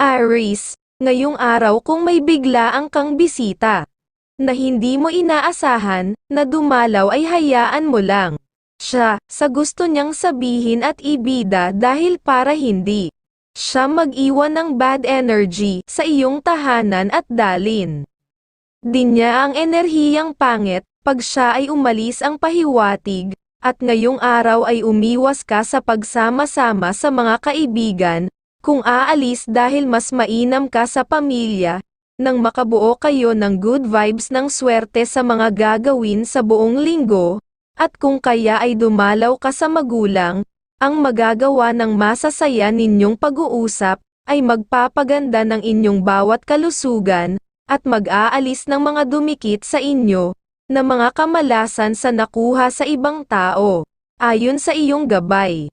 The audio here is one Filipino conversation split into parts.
Aries, ngayong araw kung may biglaan kang bisita na hindi mo inaasahan, na dumalaw ay hayaan mo lang. Siya, sa gusto niyang sabihin at ibida dahil para hindi siya mag-iwan ng bad energy sa iyong tahanan at dalin. Di niya ang enerhiyang pangit, pag siya ay umalis ang pahiwatig, at ngayong araw ay umiwas ka sa pagsama-sama sa mga kaibigan, kung aalis dahil mas mainam ka sa pamilya, nang makabuo kayo ng good vibes ng swerte sa mga gagawin sa buong linggo, at kung kaya ay dumalaw ka sa magulang, ang magagawa ng masasaya ninyong pag-uusap, ay magpapaganda ng inyong bawat kalusugan, at mag-aalis ng mga dumikit sa inyo, na mga kamalasan sa nakuha sa ibang tao, ayon sa iyong gabay.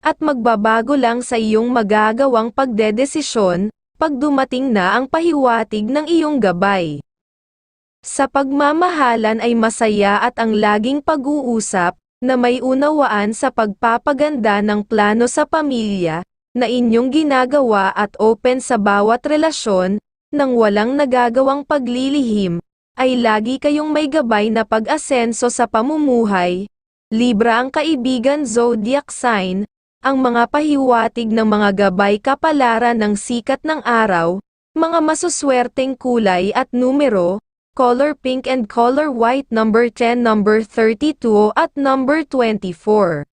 at magbabago lang sa iyong magagawang pagdedesisyon, pag dumating na ang pahiwatig ng iyong gabay. Sa pagmamahalan ay masaya at ang laging pag-uusap, na may unawaan sa pagpapaganda ng plano sa pamilya, na inyong ginagawa at open sa bawat relasyon, nang walang nagagawang paglilihim, ay lagi kayong may gabay na pag-asenso sa pamumuhay. Libra ang kaibigan zodiac sign, ang mga pahiwatig ng mga gabay kapalaran ng sikat ng araw, mga masuswerteng kulay at numero, color pink and color white number 10 number 32 at number 24.